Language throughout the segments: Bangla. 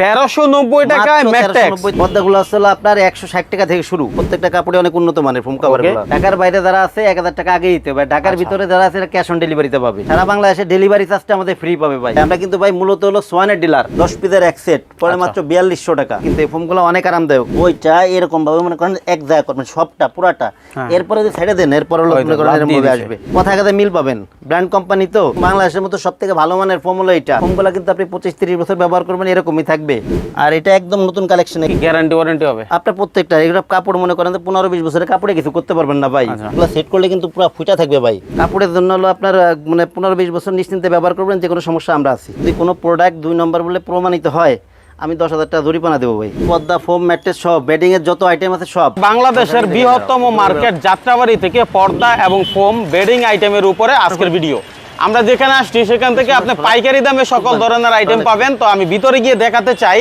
তেরোশো নব্বই টাকায় মাত্র ম্যাট্রেক্স 1390 পর্দাগুলো আসলে আপনার একশো ষাট টাকা থেকে শুরু। প্রত্যেকটা কাপড়ে অনেক উন্নত মানের ফোম কাভার ঢাকার বাইরে যারা আছে এক হাজার টাকা আগে দিতে হবে। ঢাকার আচ্ছা। ভিতরে যারা আছে ক্যাশ অন ডেলিভারিতে পাবে। সারা বাংলাদেশে ডেলিভারি চার্জটা আমাদের ফ্রি পাবে ভাই। আমরা কিন্তু ভাই মূলত হলো সোয়ানের ডিলার দশ পিসের এক সেট পরে আচ্ছা। মাত্র বিয়াল্লিশশো টাকা। কিন্তু এই ফোমগুলো অনেক আরামদায়ক। ওইটা এরকম ভাবে মনে করেন এক জায়গা করবেন সবটা পুরাটা। হ্যাঁ। এরপরে যদি ছেড়ে দেন এরপরে হলো মনে করেন। আসবে। কথা মিল পাবেন? ব্র্যান্ড কোম্পানি তো। বাংলাদেশের মতো সব থেকে ভালো মানের ফোম হলো এটা। ফোমগুলো কিন্তু আপনি পঁচিশ তিরিশ বছর ব্যবহার করবেন এরকমই থাকবে। আর এটা একদম নতুন কালেকশন গ্যারান্টি ওয়ারেন্টি হবে। আপনার প্রত্যেকটা এগুলো কাপড় মনে করেন পনেরো বিশ বছরের কাপড়ে কিছু করতে পারবেন না ভাই। আচ্ছা। এগুলো সেট করলে কিন্তু পুরো ফুটা থাকবে ভাই। কাপড়ের জন্য হলো আপনার মানে পনেরো বিশ বছর নিশ্চিন্তে ব্যবহার করবেন যে কোনো সমস্যা আমরা আছি। যদি কোনো প্রোডাক্ট দুই নম্বর বলে প্রমাণিত হয় আমি দশ হাজার টাকা জরিপানা দেবো ভাই। পদ্মা ফোম ম্যাট্রেস সব বেডিং এর যত আইটেম আছে সব। বাংলাদেশের বৃহত্তম মার্কেট যাত্রাবাড়ি থেকে পর্দা এবং ফোম বেডিং আইটেমের উপরে আজকের ভিডিও আমরা যেখানে আসছি সেখান থেকে আপনি পাইকারি দামে সকল ধরনের আইটেম পাবেন। তো আমি ভিতরে গিয়ে দেখাতে চাই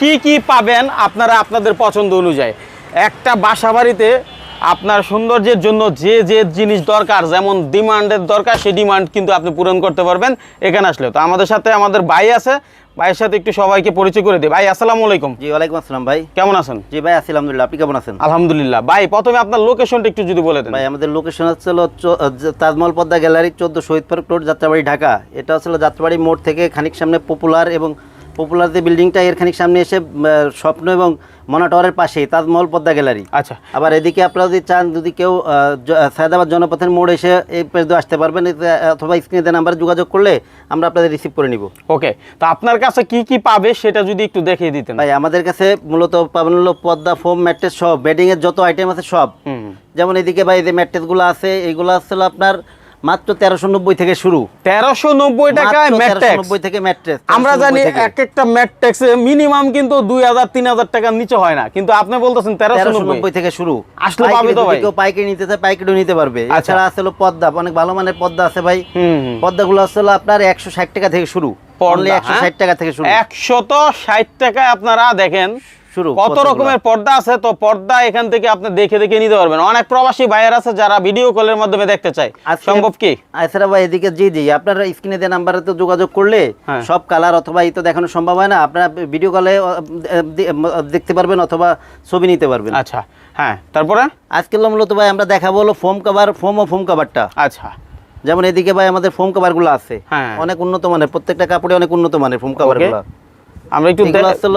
কি কি পাবেন আপনারা আপনাদের পছন্দ অনুযায়ী। একটা বাসা বাড়িতে আপনার সৌন্দর্যের জন্য যে যে জিনিস দরকার যেমন ডিমান্ডের দরকার সেই ডিমান্ড কিন্তু আপনি পূরণ করতে পারবেন এখানে আসলে। তো আমাদের সাথে আমাদের ভাই আছে ভাইয়ের সাথে একটু সবাইকে পরিচয় করে দিই ভাই আসসালামু আলাইকুম। জি ওয়ালাইকুম আসসালাম ভাই। কেমন আছেন? জি ভাই আছি আলহামদুলিল্লাহ। আপনি কেমন আছেন? আলহামদুলিল্লাহ। ভাই প্রথমে আপনার লোকেশনটা একটু যদি বলে দেন। ভাই আমাদের লোকেশন হচ্ছে তাজমহল পদ্মা গ্যালারি চোদ্দ শহীদ পার্ক রোড যাত্রাবাড়ি ঢাকা। এটা হচ্ছে যাত্রাবাড়ি মোড় থেকে খানিক সামনে পপুলার এবং পপুলার যে বিল্ডিংটা এর খানিক সামনে এসে স্বপ্ন এবং মনা টাওয়ারের পাশেই তাজমহল পদ্মা গ্যালারি। আচ্ছা। আবার এদিকে আপনারা যদি চান যদি কেউ সায়দাবাদ জনপথের মোড় এসে এই পেজ আসতে পারবেন অথবা স্ক্রিনে নাম্বারে যোগাযোগ করলে আমরা আপনাদের রিসিভ করে নিব। ওকে তো আপনার কাছে কি কি পাবে সেটা যদি একটু দেখিয়ে দিতেন। ভাই আমাদের কাছে মূলত পাবেন হলো পদ্মা ফোম ম্যাট্রেস সব বেডিং এর যত আইটেম আছে সব। যেমন এদিকে ভাই যে ম্যাট্রেসগুলো আছে এইগুলো আসলে আপনার মাত্র তেরোশো নব্বই থেকে শুরু। তেরোশো নব্বই টাকায় নব্বই থেকে ম্যাট্রেস আমরা জানি এক একটা ম্যাট্রেক্সে মিনিমাম কিন্তু দুই হাজার তিন হাজার টাকার নিচে হয় না। কিন্তু আপনি বলতেছেন তেরোশো নব্বই। থেকে শুরু। আসলে পাবে তো ভাই? কেউ পাইকারি নিতে চায় পাইকারিও নিতে পারবে। আচ্ছা। এছাড়া পদ্মা। অনেক ভালো মানের পদ্মা আছে ভাই। পদ্মাগুলো আসলে আপনার একশো ষাট টাকা থেকে শুরু। পর্দা, একশো হ্যাঁ? ষাট টাকা থেকে শুরু। একশত ষাট টাকায় আপনারা দেখেন শুরু কত রকমের পর্দা আছে তো পর্দা এখান থেকে আপনি দেখে দেখে নিতে পারবেন। অনেক প্রবাসী ভাইয়ের আছে যারা ভিডিও কলের মাধ্যমে দেখতে চায়। সম্ভব কি? এছাড়া ভাই এদিকে জি জি আপনারা স্ক্রিনে দেওয়া নাম্বারে তো যোগাযোগ করলে হ্যাঁ। সব কালার অথবা এই তো দেখানো সম্ভব হয় না। আপনারা ভিডিও কলে দেখতে পারবেন অথবা ছবি নিতে পারবেন। আচ্ছা হ্যাঁ তারপরে? আজকে মূলত ভাই আমরা দেখাবো হলো ফোম কভার ফোম ও ফোম কভারটা আচ্ছা। যেমন এদিকে ভাই আমাদের ফোম কভারগুলো আছে। হ্যাঁ। অনেক উন্নত মানের প্রত্যেকটা কাপড়ে অনেক উন্নত মানের ফোম কভারগুলো আমরা একটু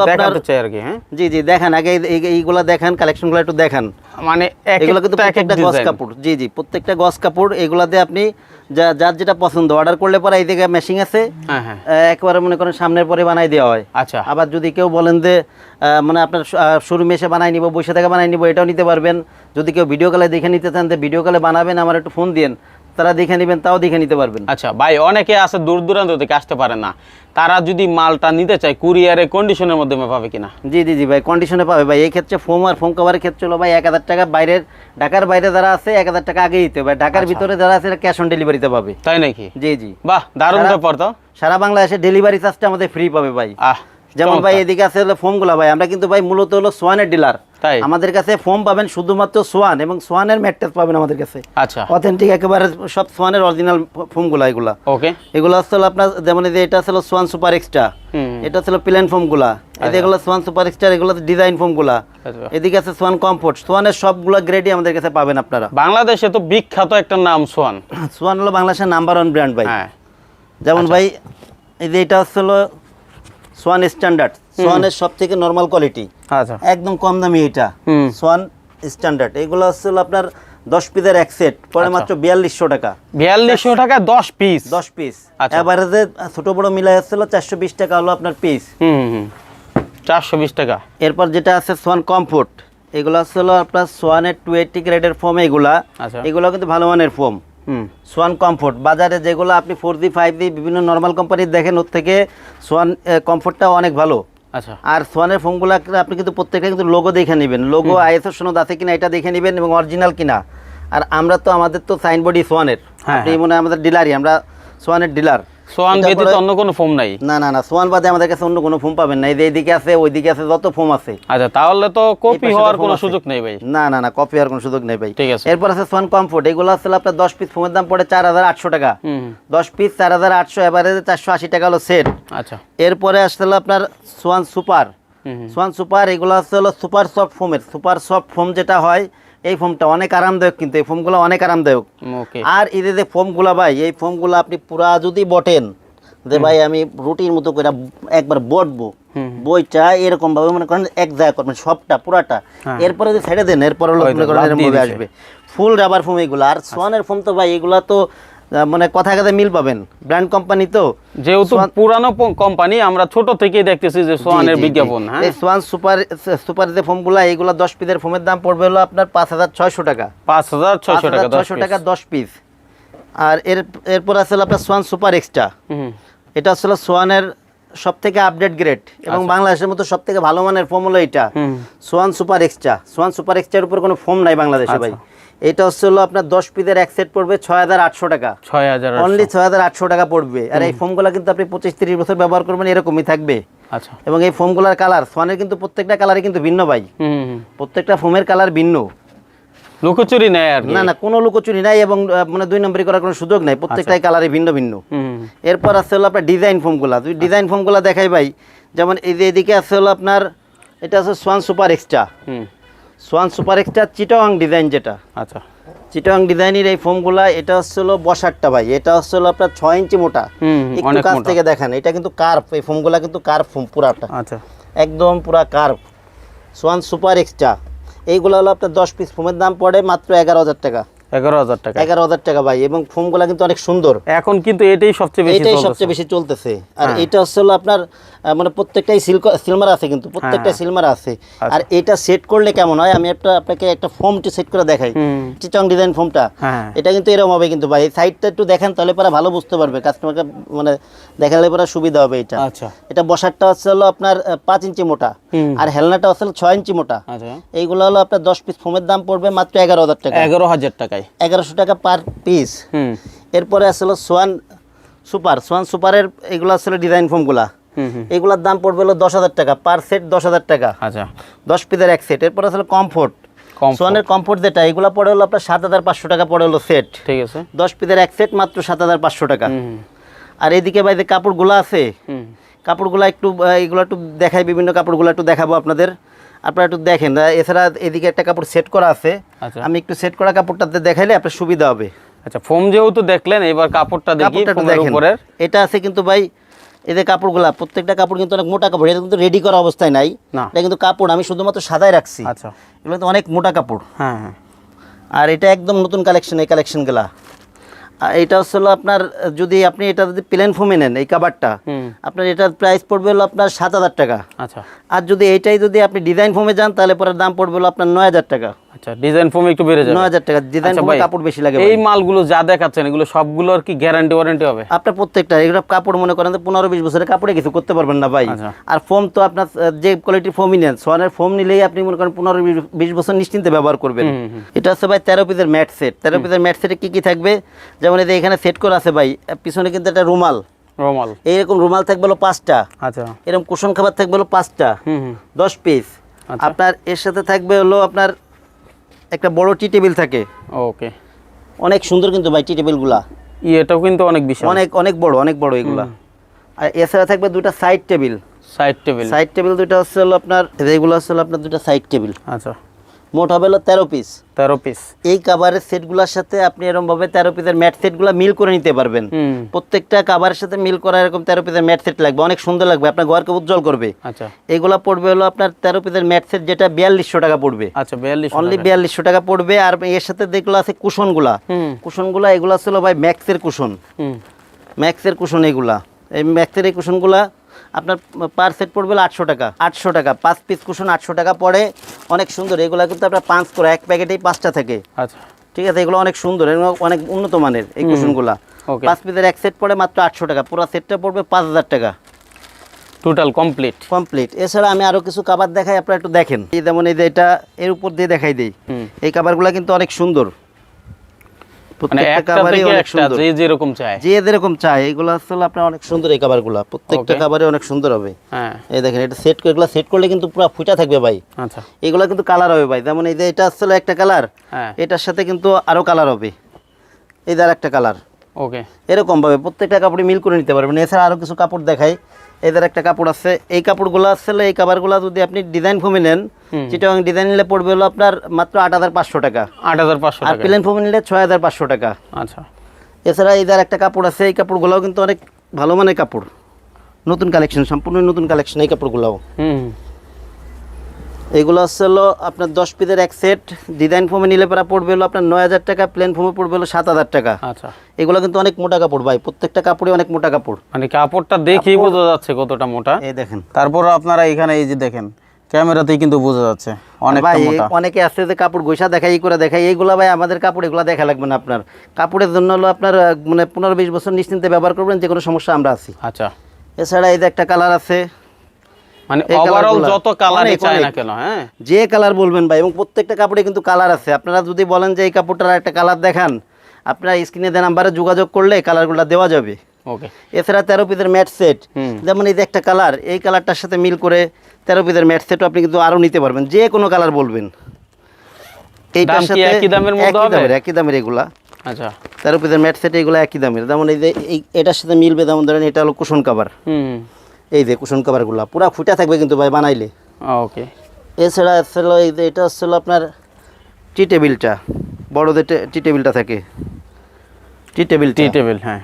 দেখাতে চাই আর কি হ্যাঁ? জি জি দেখেন আগে এইগুলা দেখেন কালেকশনগুলো একটু দেখান। মানে এগুলো কিন্তু প্রত্যেকটা গস কাপড়। জি জি প্রত্যেকটা গস কাপড় এগুলাতে আপনি যা- যার যেটা পছন্দ অর্ডার করলে পরে এই দিকে মেশিং আছে হ্যাঁ হ্যাঁ। একবারে মনে করেন সামনের পরে বানাই দেওয়া হয়। আচ্ছা। আবার যদি কেউ বলেন যে মানে আপনার শোরুমে এসে বানাই নিব বসে থেকে বানাই নিব এটাও নিতে পারবেন। যদি কেউ ভিডিও কলে দেখে নিতে চান তো ভিডিও কলে বানাবেন আমার একটু ফোন দিন তারা দেখে নেবেন তাও দেখে নিতে পারবেন। আচ্ছা ভাই অনেকে আছে দূর দূরান্ত থেকে আসতে পারে না। তারা যদি মালটা নিতে চায় কুরিয়ারে কন্ডিশনের মাধ্যমে পাবে কিনা? জি জি জি ভাই কন্ডিশনে পাবে। ভাই এই ক্ষেত্রে ফোম আর ফোম কভারের ক্ষেত্রে হলো ভাই এক হাজার টাকা বাইরের ঢাকার বাইরে যারা আছে এক হাজার টাকা আগে দিতে হবে। ঢাকার আচ্ছা। ভিতরে যারা আছে ক্যাশ অন ডেলিভারিতে পাবে। তাই নাকি? জি জি। বাহ দারুণ সারা- ব্যাপার তো। সারা বাংলাদেশে ডেলিভারি চার্জটা আমাদের ফ্রি পাবে ভাই। আহ যেমন ভাই এদিকে আছে হলো ফোমগুলো ভাই। আমরা কিন্তু ভাই মূলত হলো সোয়ানের ডিলার তাই? আমাদের কাছে ফোম পাবেন শুধুমাত্র সোয়ান এবং সোয়ানের ম্যাট্রেস পাবেন আমাদের কাছে। আচ্ছা। অথেন্টিক একেবারে সব সোয়ানের অরিজিনাল ফোমগুলো এগুলা। ওকে এগুলো হলো আপনার যেমন এই যে এটা হলো সোয়ান সুপার এক্সট্রা। এটা হলো প্লেন ফোমগুলা। এই যে এগুলো সোয়ান সুপার এক্সট্রা এগুলো ডিজাইন ফোমগুলা। আচ্ছা। এদিকে আছে সোয়ান কমফোর্ট সোয়ানের সবগুলো গ্রেডই আমাদের কাছে পাবেন আপনারা। বাংলাদেশে তো বিখ্যাত একটা নাম সোয়ান। সোয়ান হলো বাংলাদেশের নাম্বার ওয়ান ব্র্যান্ড ভাই। হ্যাঁ। যেমন ভাই এই যে এটা হলো সোয়ান স্ট্যান্ডার্ড সোয়ানের সব থেকে নর্মাল কোয়ালিটি আচ্ছা। একদম কম দামি এটা। সোয়ান স্ট্যান্ডার্ড এগুলো হচ্ছে আপনার দশ পিসের এক সেট পরে আচ্ছা। মাত্র বিয়াল্লিশশো টাকা। বিয়াল্লিশশো টাকা দশ পিস দশ পিস আচ্ছা। এভারেজে ছোট বড় মিলাই হচ্ছিল চারশো বিশ টাকা হলো আপনার পিস হুম হুম চারশো বিশ টাকা। এরপর যেটা আছে সোয়ান কমফোর্ট এগুলো হলো আপনার সোয়ানের টু এইটটি গ্রেডের ফোম এগুলা। আচ্ছা। এগুলো কিন্তু ভালো মানের ফোম হুম। সোয়ান কমফোর্ট বাজারে যেগুলো আপনি ফোর জি ফাইভ জি বিভিন্ন নর্মাল কোম্পানির দেখেন ওর থেকে সোয়ান কমফোর্টটা অনেক ভালো। আচ্ছা। আর সোয়ানের ফোনগুলো আপনি কিন্তু প্রত্যেকটা কিন্তু লোগো দেখে নেবেন। লোগো আইএসও সনদ আছে কিনা এটা দেখে নেবেন এবং অরিজিনাল কিনা। আর আমরা তো আমাদের তো সাইনবোর্ডই সোয়ানের। হ্যাঁ, আপনি মনে হয় আমাদের ডিলারই আমরা সোয়ানের ডিলার সোয়ান ব্যতীত অন্য কোনো ফোম নাই? না না না সোয়ান বাদে আমাদের কাছে অন্য কোনো ফোম পাবেন না। এই যে এইদিকে আছে ওইদিকে আছে যত ফোম আছে। আচ্ছা তাহলে তো কপি হওয়ার কোনো সুযোগ নেই ভাই। না না না কপি হওয়ার কোনো সুযোগ নেই ভাই। ঠিক আছে। এরপর আছে সোয়ান কমফোর্ট। এগুলো আসলে আপনার দশ পিস ফোমের দাম পড়ে চার হাজার আটশো টাকা। হুম হুম। দশ পিস চার হাজার আটশো এভারেজে চারশো আশি টাকা হলো সেট আচ্ছা। এরপরে আসলে আপনার সোয়ান সুপার। সোয়ান সুপার এগুলো হচ্ছে হলো সুপার সফট ফোমের। সুপার সফট ফোম যেটা হয় এই ফোমটা অনেক আরামদায়ক কিন্তু এই ফোমগুলো অনেক আরামদায়ক। আর এদের যে ফোমগুলো ভাই এই ফোমগুলো আপনি পুরা যদি বটেন যে ভাই আমি রুটির মতো করে একবার বটবো বই বইটা এরকম ভাবে মনে করেন এক জায়গা করবেন সবটা পুরাটা। হ্যাঁ। এরপরে যদি ছেড়ে দেন এরপরে মনে করেন। আসবে। ফুল রাবার ফোম এগুলো। আর সোয়ানের ফোম তো ভাই এগুলা তো মানে কথা কথা মিল পাবেন। ব্র্যান্ড কোম্পানি তো। যেহেতু পুরানো কোম্পানি আমরা ছোট থেকেই দেখতেছি যে সোয়ানের বিজ্ঞাপন হ্যাঁ? সোয়ান সুপার সুপার যে ফোমগুলো এইগুলো দশ পিসের ফোমের দাম পড়বে হলো আপনার পাঁচ হাজার ছয়শো টাকা। পাঁচ হাজার ছয়শো টাকা ছয়শো টাকা দশ পিস। আর এর এরপর আছে হলো আপনার সোয়ান সুপার এক্সট্রা। হুম এটা আসলে সোয়ানের সব থেকে আপডেট গ্রেড এবং বাংলাদেশের মতো সব থেকে ভালো মানের ফোম হলো এটা Swan super extra. Swan super এক্সট্রার উপর কোনো ফোম নাই বাংলাদেশে ভাই। এটা হচ্ছে হলো আপনার দশ পিসের এক সেট পড়বে ছয় হাজার আটশো টাকা। ছয় হাজার অনলি ছয় হাজার আটশো টাকা পড়বে। আর এই ফোমগুলো কিন্তু আপনি পঁচিশ তিরিশ বছর ব্যবহার করবেন এরকমই থাকবে। আচ্ছা। এবং এই ফোমগুলোর কালার সোয়ানের কিন্তু প্রত্যেকটা কালারই কিন্তু ভিন্ন ভাই। প্রত্যেকটা ফোমের কালার ভিন্ন। লুকোচুরি নেয় আর না না কোনো লুকোচুরি নাই এবং মানে দুই নম্বরই করার কোনো সুযোগ নাই। প্রত্যেকটাই কালারই ভিন্ন ভিন্ন। হুম এরপর আছে হলো আপনার ডিজাইন ফোমগুলা। তুই ডিজাইন ফোমগুলা দেখাই ভাই যেমন এই যে এদিকে আছে হলো আপনার এটা আছে Swan super extra Swan super extra Chittagong design যেটা। আচ্ছা। চিটাং ডিজাইনের এই ফোমগুলা এটা হচ্ছে হলো বসারটা ভাই। এটা হচ্ছে হলো আপনার ছয় ইঞ্চি মোটা। একটু কাছ থেকে দেখেন এটা কিন্তু কার্ভ এই ফোমগুলা কিন্তু কার্ভ ফোম পুরাটা। আচ্ছা। একদম পুরা কার্ভ সোয়ান সুপার এক্সট্রা এইগুলো হলো আপনার দশ পিস ফোমের দাম পড়ে মাত্র এগারো হাজার টাকা। এগারো হাজার টাকা। এগারো হাজার টাকা ভাই এবং ফোমগুলা কিন্তু অনেক সুন্দর। এখন কিন্তু এটাই সবচেয়ে বেশি এটাই চলতেছে। সবচেয়ে বেশি চলতেছে। আর হ্যাঁ। এটা হচ্ছে হলো আপনার মানে প্রত্যেকটাই সিল সিলমার আছে কিন্তু প্রত্যেকটা হ্যাঁ। সিলমার আছে। আচ্ছা। আর এটা সেট করলে কেমন হয়? আমি একটা আপনাকে একটা ফোমটি সেট করে দেখাই। চিচং ডিজাইন ফোমটা হ্যাঁ। এটা কিন্তু এরকম হবে কিন্তু ভাই। সাইডটা একটু দেখেন তাহলে পরে ভালো বুঝতে পারবে। কাস্টমারকে মানে দেখালে পরে সুবিধা হবে এটা। আচ্ছা। এটা বসারটা হচ্ছে হলো আপনার পাঁচ ইঞ্চি মোটা। আর হেলনাটা হচ্ছে ছয় ইঞ্চি মোটা। আচ্ছা। এইগুলো হলো আপনার দশ পিস ফোমের দাম পড়বে মাত্র এগারো হাজার টাকা। এগারো হাজার টাকায়। এগারোশো টাকা পার পিস হুম। এরপরে আসলে সোয়ান সুপার। সোয়ান সুপারের এগুলো আসলে ডিজাইন ফোমগুলা হুম এগুলোর দাম পড়বে হলো দশ হাজার টাকা পার সেট দশ হাজার টাকা। আচ্ছা। দশ পিসের এক সেট এরপর আসলে কমফোর্ট কম সোয়ানের কমফোর্ট যেটা এগুলো পড়ে হলো আপনার সাত হাজার পাঁচশো টাকা পড়ে হলো সেট ঠিক আছে। দশ পিসের এক সেট মাত্র সাত হাজার পাঁচশো টাকা। আর এদিকে ভাই যে কাপড়গুলো আছে কাপড়গুলো একটু এগুলো একটু দেখাই বিভিন্ন কাপড়গুলো একটু দেখাবো আপনাদের। আপনারা একটু দেখেন। এছাড়া এদিকে একটা কাপড় সেট করা আছে। আচ্ছা। আমি একটু সেট করা কাপড়টাতে দেখাইলে আপনার সুবিধা হবে। আচ্ছা ফোম যেহেতু দেখলেন এবার কাপড়টা দেখি ফোমের এটা আছে কিন্তু ভাই এদের কাপড়গুলা প্রত্যেকটা কাপড় কিন্তু অনেক মোটা কাপড় এটা কিন্তু রেডি করা অবস্থায় নাই। না। এটা কিন্তু কাপড় আমি শুধুমাত্র সাদাই রাখছি। আচ্ছা। এগুলো তো অনেক মোটা কাপড়। হ্যাঁ হ্যাঁ। আর এটা একদম নতুন কালেকশন এই কালেকশনগুলা আর এটা হচ্ছে হলো আপনার যদি আপনি এটা যদি প্লেন ফোমে নেন এই কাবারটা আপনার এটার প্রাইস পড়বে হলো আপনার সাত হাজার টাকা। আচ্ছা। আর যদি এইটাই যদি আপনি ডিজাইন ফোমে যান তাহলে পরে দাম পড়বে হলো আপনার নয় হাজার টাকা। আচ্ছা ডিজাইন ফোম একটু বেড়ে যাবে। নয় হাজার টাকা। ডিজাইন আচ্ছা ফোমে কাপড় বেশি লাগে এই মালগুলো যা দেখাচ্ছেন এগুলো সবগুলোর কি গ্যারান্টি ওয়ারেন্টি হবে? আপনার প্রত্যেকটা এগুলো কাপড় মনে করেন যে পনেরো বিশ বছরের কাপড়ে কিছু করতে পারবেন না ভাই। আচ্ছা। আর ফোম তো আপনার যে কোয়ালিটির ফোমই নেন সোয়ানের ফোম নিলেই আপনি মনে করেন পনেরো বিশ- বিশ বছর নিশ্চিন্তে ব্যবহার করবেন। এটা হচ্ছে ভাই তেরো পিসের ম্যাট সেট তেরো পিসের ম্যাট সেটে কী কী থাকবে? যেমন এই যে এখানে সেট করা আছে ভাই পিছনে কিন্তু একটা রুমাল। রোমাল। এইরকম রুমাল থাকবে হলো পাঁচটা। আচ্ছা। এরকম কুশন খাবার থাকবে হলো পাঁচটা। দশ পিস আচ্ছা। আপনার এর সাথে থাকবে হলো আপনার একটা বড় টি টেবিল থাকে। ওকে। অনেক সুন্দর কিন্তু ভাই টি টেবিলগুলা। এটাও কিন্তু অনেক বিশাল। অনেক অনেক বড় অনেক বড় এগুলা। আর এছাড়া থাকবে দুটো side table side table side table দুটো হচ্ছে হলো আপনার রেগুলার হচ্ছে হলো আপনার দুটো সাইড টেবিল আচ্ছা। মোট হবে হলো তেরো পিস তেরো পিস এই কাভারের সেটগুলোর সাথে আপনি এরকমভাবে তেরো পিসের ম্যাট সেটগুলো মিল করে নিতে পারবেন। প্রত্যেকটা কাভারের সাথে মিল করা এরকম তেরো পিসের ম্যাট সেট লাগবে। অনেক সুন্দর লাগবে আপনার ঘরকে উজ্জ্বল করবে। আচ্ছা। এগুলা পড়বে হলো আপনার তেরো পিসের ম্যাট সেট যেটা বিয়াল্লিশশো টাকা পড়বে। আচ্ছা বিয়াল্লিশ অনলি বিয়াল্লিশশো টাকা পড়বে আর এর সাথে যেগুলো আছে কুশনগুলা কুশনগুলা এগুলো ছিল ভাই ম্যাক্সের কুশন ম্যাক্সের কুশন এগুলা। এই ম্যাক্সের এই কুশনগুলা আপনার পার সেট পড়বে আটশো টাকা আটশো টাকা। পাঁচ পিস কুশন আটশো টাকা পড়ে। অনেক সুন্দর এগুলা কিন্তু আপনার পাঁচ করে এক প্যাকেটেই পাঁচটা থাকে। আচ্ছা। ঠিক আছে এগুলো অনেক সুন্দর অনেক উন্নত মানের এই কুশনগুলা পাঁচ পিসের এক সেট পড়ে মাত্র আটশো টাকা পুরো সেটটা পড়বে পাঁচ হাজার টাকা। টোটাল কমপ্লিট কমপ্লিট এছাড়া আমি আরও কিছু কাবার দেখাই আপনারা একটু দেখেন। এই যেমন এই যে এটা এর উপর দিয়ে দেখাই দিই। এই কাবারগুলো কিন্তু অনেক সুন্দর। প্রত্যেকটা কাভারই অনেক সুন্দর। যে যেরকম চায়। যে যেরকম চাই এগুলো আসলে আপনার অনেক সুন্দর এই কাভারগুলো প্রত্যেকটা কাভারে অনেক সুন্দর হবে। হ্যাঁ। এই দেখেন এটা সেট করে এগুলো সেট করলে কিন্তু পুরো ফুটা থাকবে ভাই। আচ্ছা। এগুলো কিন্তু কালার হবে ভাই। যেমন এই যে এটা আসলে একটা কালার হ্যাঁ। এটার সাথে কিন্তু আরও কালার হবে। এই কালার ওকে এরকম ভাবে প্রত্যেকটা কাপড়ে মিল করে নিতে পারবেন। এছাড়া আরও কিছু কাপড় দেখাই। এদের একটা কাপড় আছে। এই কাপড়গুলো আসলে এই কাপড়গুলো যদি আপনি ডিজাইন ফোমে নেন চিটাং ডিজাইন নিলে পড়বে হলো আপনার মাত্র আট হাজার পাঁচশো টাকা। আট হাজার পাঁচশো আর প্লেন ফোমে নিলে ছয় হাজার পাঁচশো টাকা। আচ্ছা। এছাড়া এদের একটা কাপড় আছে এই কাপড়গুলোও কিন্তু অনেক ভালো মানের কাপড়। নতুন কালেকশন সম্পূর্ণ নতুন কালেকশন এই কাপড়গুলোও। হুম। এগুলো হচ্ছে হলো আপনার দশ পিসের এক সেট ডিজাইন ফোমে নিলে পরে পড়বে হলো আপনার নয় হাজার টাকা প্লেন ফোমে পড়বে হলো সাত হাজার টাকা। আচ্ছা। এগুলো কিন্তু অনেক মোটা কাপড় ভাই প্রত্যেকটা কাপড়ে অনেক মোটা কাপড়। মানে কাপড়টা দেখেই বোঝা যাচ্ছে কতটা মোটা। এই দেখেন। তারপর আপনারা এখানে এই যে দেখেন ক্যামেরাতেই কিন্তু বোঝা যাচ্ছে অনেক ভাই অনেকে আছে যে কাপড় গোসা দেখাই এই করে দেখাই এইগুলা ভাই আমাদের কাপড় এগুলা দেখা লাগবে না আপনার। কাপড়ের জন্য হলো আপনার মানে পনেরো বিশ বছর নিশ্চিন্তে ব্যবহার করবেন যে কোনো সমস্যা আমরা আছি। আচ্ছা। এছাড়া এই যে একটা কালার আছে মানে ওভারঅল যত কালারই অনেক, না কেন হ্যাঁ? যে কালার বলবেন ভাই এবং প্রত্যেকটা কাপড়ে কিন্তু কালার আছে। আপনারা যদি বলেন যে এই কাপড়টার একটা কালার দেখান আপনারা স্ক্রিনে দেওয়া নাম্বারে যোগাযোগ করলে কালারগুলো দেওয়া যাবে। ওকে এছাড়া তেরো পিসের ম্যাট সেট যেমন এই যে একটা কালার এই কালারটার সাথে মিল করে তেরো পিসের ম্যাট সেটও আপনি কিন্তু আরও নিতে পারবেন। যে কোনো কালার বলবেন। দাম কি একই দামের মধ্যে একই হবে? দামের একই দামের এগুলা। আচ্ছা। তেরো পিসের ম্যাট সেট এগুলো একই দামের। যেমন এই যে এটার সাথে মিলবে যেমন ধরেন এটা হলো কুশন কাভার হুম। এই যে কুশন কাভারগুলো পুরা ফুটা থাকবে কিন্তু ভাই বানাইলে। ওকে এছাড়া আসলে এই যে এটা হচ্ছিল আপনার টি টেবিলটা বড়দের টে- টি টেবিলটা থাকে। টি টেবিল টি টেবিল হ্যাঁ।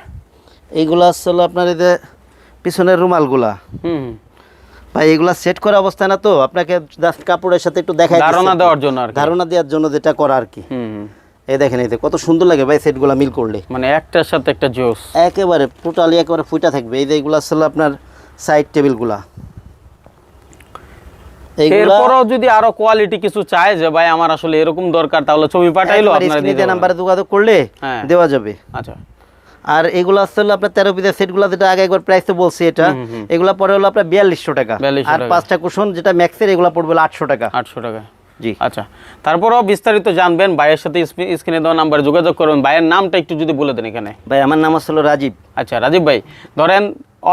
এইগুলো আসলে আপনার এই যে পিছনের রুমালগুলা। হুম ভাই এগুলা সেট করা অবস্থা না তো? আপনাকে জাস্ট কাপড়ের সাথে একটু দেখাই ধারণা দেওয়ার জন্য আর ধারণা দেওয়ার জন্য যেটা করা আর কি। হুম এই দেখেন এই যে কত সুন্দর লাগে ভাই সেটগুলা মিল করলে। মানে একটার সাথে একটা জোস। একেবারে টোটালি একেবারে ফুটা থাকবে। এই যে এইগুলো আসলে আপনার সাইড টেবিলগুলা এইগুলা এরপরও যদি আরও কোয়ালিটি কিছু চায় যে ভাই আমার আসলে এরকম দরকার তাহলে ছবি পাঠাইলো আপনারা দিয়ে। নাম্বারে যোগাযোগ করলে হ্যাঁ। দেওয়া যাবে। আচ্ছা। আর এগুলো আসলে আপনার তেরো পিসের সেটগুলো যেটা আগে একবার প্রাইস তো বলছি এটা। এগুলো পরে হলো আপনার বিয়াল্লিশশো টাকা। 4200 আর পাঁচটা কুশন যেটা ম্যাক্সের এগুলো পড়বে আটশো টাকা। আটশো টাকা জি। আচ্ছা তারপরও বিস্তারিত জানবেন ভাইয়ের সাথে স্ক্রিনে দেওয়া নাম্বার যোগাযোগ করবেন ভাইয়ের নামটা একটু যদি বলে দেন এখানে। ভাই আমার নাম আসলে রাজীব। আচ্ছা রাজীব ভাই ধরেন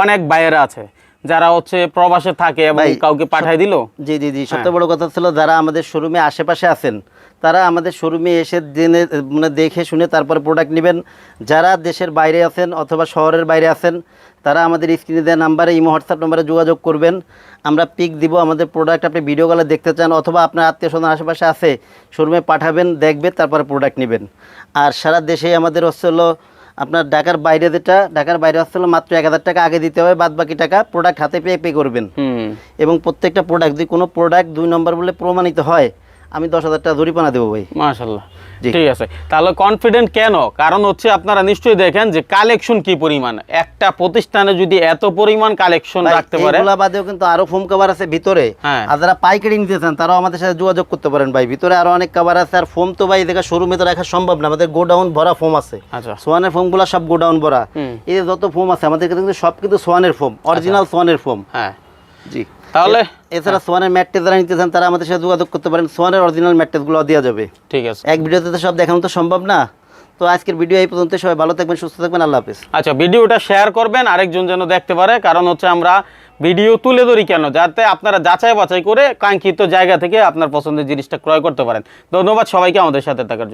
অনেক ভাইয়েরা আছে যারা হচ্ছে প্রবাসে থাকে এবং কাউকে পাঠাই দিল। জি জি জি হ্যাঁ। সবচেয়ে বড় কথা ছিল যারা আমাদের শোরুমে আশেপাশে আছেন তারা আমাদের শোরুমে এসে জেনে মানে দেখে শুনে তারপরে প্রোডাক্ট নেবেন। যারা দেশের বাইরে আছেন অথবা শহরের বাইরে আছেন তারা আমাদের স্ক্রিনে দেওয়া নাম্বারে ইমো হোয়াটসঅ্যাপ নাম্বারে যোগাযোগ করবেন। আমরা পিক দিব আমাদের প্রোডাক্ট আপনি ভিডিও কলে দেখতে চান অথবা আপনার আত্মীয় স্বজন আশেপাশে আছে শোরুমে পাঠাবেন দেখবে তারপরে প্রোডাক্ট নেবেন। আর সারা দেশে আমাদের হচ্ছে হলো আপনার ঢাকার বাইরে যেটা ঢাকার বাইরে হলো মাত্র এক হাজার টাকা আগে দিতে হবে বাদ বাকি টাকা প্রোডাক্ট হাতে পেয়ে পে করবেন। এবং প্রত্যেকটা প্রোডাক্ট যদি কোনো প্রোডাক্ট দুই নম্বর বলে প্রমাণিত হয় আমি দশ হাজার টাকা জরিপানা দেবো ভাই। মাশাল্লাহ ঠিক আছে। তাহলে কনফিডেন্ট কেন? কারণ হচ্ছে আপনারা নিশ্চয়ই দেখেন যে কালেকশন কি পরিমাণ? একটা প্রতিষ্ঠানে যদি এত পরিমাণ কালেকশন রাখতে পারে বাদেও কিন্তু আরও ফোম কভার আছে ভিতরে। হ্যাঁ। আর যারা পাইকারি নিতে চান তারাও আমাদের সাথে যোগাযোগ করতে পারেন ভাই। ভিতরে আরও অনেক কভার আছে। আর ফোম তো ভাই দেখা শোরুমে তো রাখা সম্ভব না। আমাদের গোডাউন ভরা ফোম আছে। আচ্ছা। সোয়ানের ফোমগুলো সব গোডাউন ভরা। এই যত ফোম আছে আমাদের কিন্তু সব কিন্তু সোয়ানের ফোম অরিজিনাল সোয়ানের ফোম হ্যাঁ। জি। তাহলে এছাড়া সোয়ানের ম্যাট্রেস যারা নিতে চান তারা আমাদের সাথে যোগাযোগ করতে পারেন। সোয়ানের অরিজিনাল ম্যাট্রেসগুলো দেওয়া যাবে। ঠিক আছে। এক ভিডিওতে তো সব দেখানো তো সম্ভব না। তো আজকের ভিডিও এই পর্যন্ত। সবাই ভালো থাকবেন সুস্থ থাকবেন। আল্লাহ হাফিজ। আচ্ছা ভিডিওটা শেয়ার করবেন আরেকজন যেন দেখতে পারে। কারণ হচ্ছে আমরা ভিডিও তুলে ধরি কেন? যাতে আপনারা যাচাই বাছাই করে কাঙ্ক্ষিত জায়গা থেকে আপনার পছন্দের জিনিসটা ক্রয় করতে পারেন। ধন্যবাদ সবাইকে আমাদের সাথে থাকার জন্য।